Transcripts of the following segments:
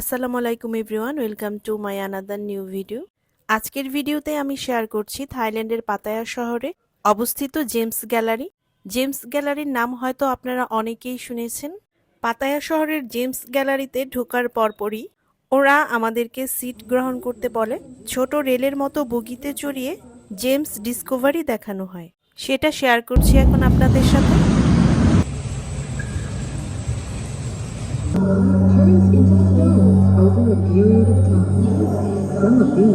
আসসালামু আলাইকুম everyone, welcome to my another new video. আজকের ভিডিওতে আমি শেয়ার করছি থাইল্যান্ডের পাতায়া শহরে অবস্থিত জেমস গ্যালারি। জেমস গ্যালারির নাম হয়তো আপনারা অনেকেই শুনেছেন। পাতায়া শহরের জেমস গ্যালারিতে ঢোকার পরপরই ওরা আমাদেরকে সিট গ্রহণ করতে বলে। ছোট রেলের মতো বগিতে চড়িয়ে জেমস ডিসকভারি দেখানো হয়। সেটা শেয়ার করছি এখন আপনাদের সাথে।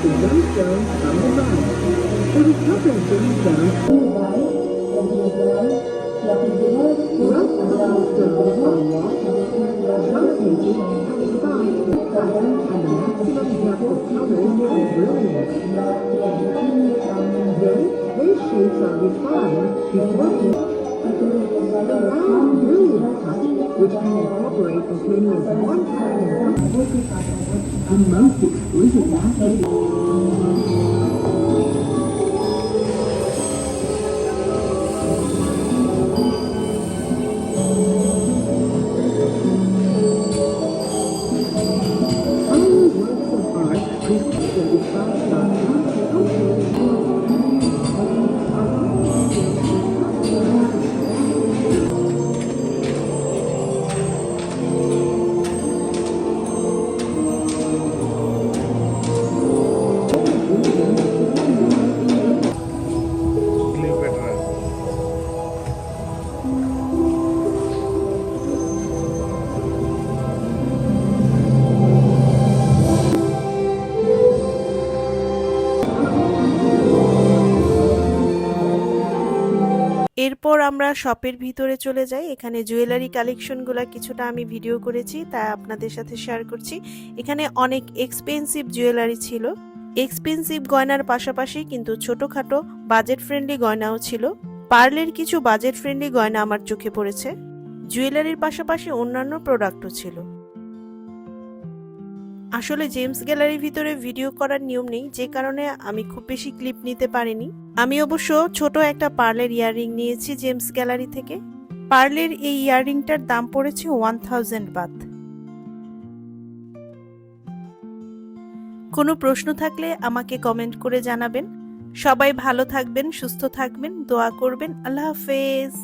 to Youngstown, Alabama. For the conference in Which can incorporate as many as one kind of and most exclusive এরপর আমরা শপের ভিতরে চলে যাই। এখানে জুয়েলারি কালেকশনগুলো কিছুটা আমি ভিডিও করেছি, তা আপনাদের সাথে শেয়ার করছি। এখানে অনেক এক্সপেন্সিভ জুয়েলারি ছিল। এক্সপেন্সিভ গয়নার পাশাপাশি কিন্তু ছোটখাটো বাজেট ফ্রেন্ডলি গয়নাও ছিল। পার্লের কিছু বাজেট ফ্রেন্ডলি গয়না আমার চোখে পড়েছে। জুয়েলারির পাশাপাশি অন্যান্য প্রোডাক্টও ছিল। আসলে জেমস গ্যালারির ভিতরে ভিডিও করার নিয়ম নেই, যে কারণে আমি খুব বেশি ক্লিপ নিতে পারিনি। আমি অবশ্য ছোট একটা পার্লের ইয়াররিং নিয়েছি জেমস গ্যালারি থেকে। পার্লের এই ইয়াররিংটার দাম পড়েছে ওয়ান থাউজেন্ড বাত কোনো প্রশ্ন থাকলে আমাকে কমেন্ট করে জানাবেন। সবাই ভালো থাকবেন, সুস্থ থাকবেন, দোয়া করবেন। আল্লাহ হাফেজ।